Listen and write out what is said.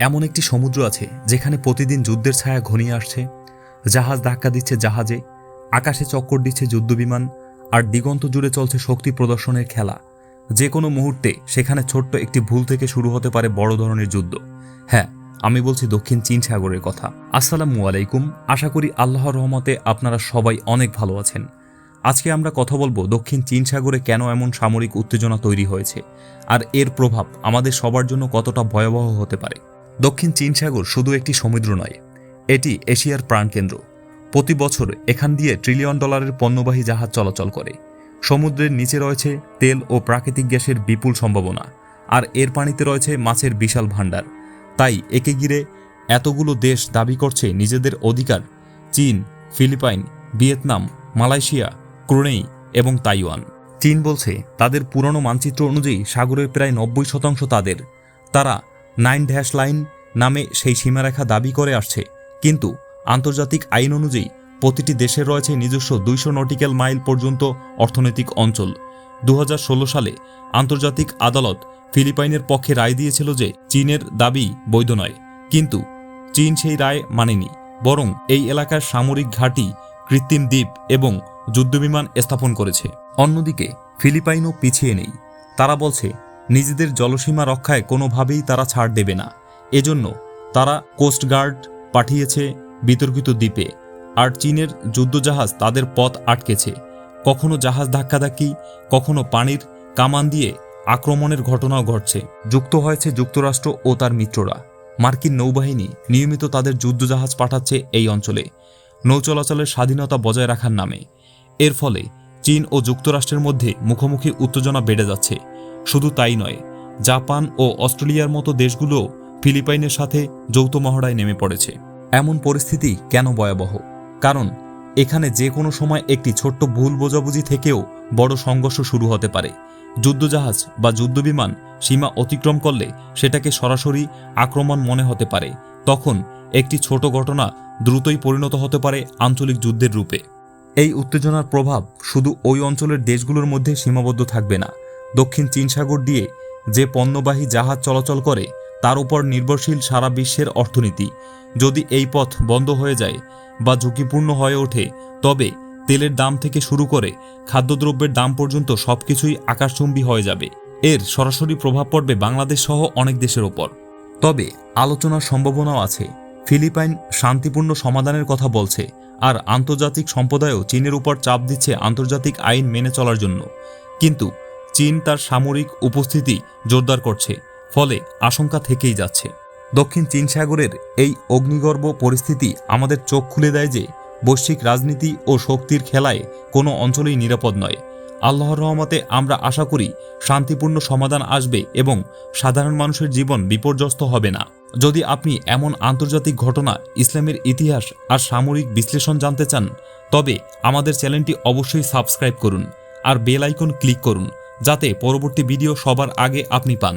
এমন একটি সমুদ্র আছে যেখানে প্রতিদিন যুদ্ধের ছায়া ঘনিয়ে আসছে। জাহাজ ধাক্কা দিচ্ছে জাহাজে, আকাশে চক্কর দিচ্ছে যুদ্ধবিমান আর দিগন্ত জুড়ে চলছে শক্তি প্রদর্শনের খেলা। যে কোনো মুহূর্তে সেখানে ছোট্ট একটি ভুল থেকে শুরু হতে পারে বড় ধরনের যুদ্ধ। হ্যাঁ আমি বলছি দক্ষিণ চীন সাগরের কথা। আসসালামু আলাইকুম, আশা করি আল্লাহর রহমতে আপনারা সবাই অনেক ভালো আছেন। আজকে আমরা কথা বলব দক্ষিণ চীন সাগরে কেন এমন সামরিক উত্তেজনা তৈরি হয়েছে, আর এর প্রভাব আমাদের সবার জন্য কতটা ভয়াবহ হতে পারে। দক্ষিণ চীন সাগর শুধু একটি সমুদ্র নয়, এটি এশিয়ার প্রাণকেন্দ্র। প্রতি বছর এখান দিয়ে ট্রিলিয়ন ডলারের পণ্যবাহী জাহাজ চলাচল করে। সমুদ্রের নিচে রয়েছে তেল ও প্রাকৃতিক গ্যাসের বিপুল সম্ভাবনা, আর এর পানিতে রয়েছে মাছের বিশাল ভাণ্ডার। তাই একে ঘিরে এতগুলো দেশ দাবি করছে নিজেদের অধিকার, চীন, ফিলিপাইন, ভিয়েতনাম, মালয়েশিয়া, ক্রুনেই এবং তাইওয়ান। চীন বলছে, তাদের পুরনো মানচিত্র অনুযায়ী সাগরের প্রায় নব্বই শতাংশ তাদের। তারা নাইন ড্যাশ লাইন নামে সেই সীমারেখা দাবি করে আসছে। কিন্তু আন্তর্জাতিক আইন অনুযায়ী প্রতিটি দেশের রয়েছে নিজস্ব দুইশো নটিক্যাল মাইল পর্যন্ত অর্থনৈতিক অঞ্চল। দু হাজার ষোলো সালে আন্তর্জাতিক আদালত ফিলিপাইনের পক্ষে রায় দিয়েছিল যে চীনের দাবি বৈধ নয়। কিন্তু চীন সেই রায় মানেনি, বরং এই এলাকার সামরিক ঘাঁটি, কৃত্রিম দ্বীপ এবং যুদ্ধবিমান স্থাপন করেছে। অন্যদিকে ফিলিপাইনও পিছিয়ে নেই। তারা বলছে নিজেদের জলসীমা রক্ষায় কোনোভাবেই তারা ছাড় দেবে না। এজন্য তারা কোস্টগার্ড পাঠিয়েছে বিতর্কিত দ্বীপে, আর চীনের যুদ্ধজাহাজ তাদের পথ আটকেছে। কখনো জাহাজ ধাক্কাধাক্কি, কখনো পানির কামান দিয়ে আক্রমণের ঘটনাও ঘটছে। যুক্ত হয়েছে যুক্তরাষ্ট্র ও তার মিত্ররা। মার্কিন নৌবাহিনী নিয়মিত তাদের যুদ্ধজাহাজ পাঠাচ্ছে এই অঞ্চলে। নৌ চলাচলের স্বাধীনতা বজায় রাখার নামে। এর ফলে চীন ও যুক্তরাষ্ট্রের মধ্যে মুখোমুখি উত্তেজনা বেড়ে যাচ্ছে। শুধু তাই নয়, জাপান ও অস্ট্রেলিয়ার মতো দেশগুলো ফিলিপাইনের সাথে যৌথ মহড়ায় নেমে পড়েছে। এমন পরিস্থিতি কেন ভয়াবহ? কারণ, এখানে যে কোনো সময় একটি ছোট্ট ভুল বোঝাবুঝি থেকেও বড় সংঘর্ষ শুরু হতে পারে। যুদ্ধজাহাজ বা যুদ্ধবিমান সীমা অতিক্রম করলে সেটাকে সরাসরি আক্রমণ মনে হতে পারে। তখন একটি ছোট ঘটনা দ্রুতই পরিণত হতে পারে আঞ্চলিক যুদ্ধের রূপে। এই উত্তেজনার প্রভাব শুধু ওই অঞ্চলের দেশগুলোর মধ্যে সীমাবদ্ধ থাকবে না দক্ষিণ চীন সাগর দিয়ে যে পণ্যবাহী জাহাজ চলাচল করে, তার উপর নির্ভরশীল সারা বিশ্বের অর্থনীতি। যদি এই পথ বন্ধ হয়ে যায় বা ঝুঁকিপূর্ণ হয়ে ওঠে, তবে তেলের দাম থেকে শুরু করে খাদ্যদ্রব্যের দাম পর্যন্ত সবকিছুই আকাশচুম্বী হয়ে যাবে। এর সরাসরি প্রভাব পড়বে বাংলাদেশ সহ অনেক দেশের ওপর তবে আলোচনার সম্ভাবনাও আছে। ফিলিপাইন শান্তিপূর্ণ সমাধানের কথা বলছে আর আন্তর্জাতিক সম্প্রদায়ও চীনের উপর চাপ দিচ্ছে আন্তর্জাতিক আইন মেনে চলার জন্য। কিন্তু চীন তার সামরিক উপস্থিতি জোরদার করছে, ফলে আশঙ্কা থেকেই যাচ্ছে। দক্ষিণ চীন সাগরের এই অগ্নিগর্ভ পরিস্থিতি আমাদের চোখ খুলে দেয় যে, বৈশ্বিক রাজনীতি ও শক্তির খেলায় কোনো অঞ্চলেই নিরাপদ নয়। আল্লাহর রহমতে আমরা আশা করি শান্তিপূর্ণ সমাধান আসবে এবং সাধারণ মানুষের জীবন বিপর্যস্ত হবে না। যদি আপনি এমন আন্তর্জাতিক ঘটনা, ইসলামের ইতিহাস আর সামরিক বিশ্লেষণ জানতে চান, তবে আমাদের চ্যানেলটি অবশ্যই সাবস্ক্রাইব করুন আর বেল আইকন ক্লিক করুন। যাতে পরবর্তী ভিডিও সবার আগে আপনি পান।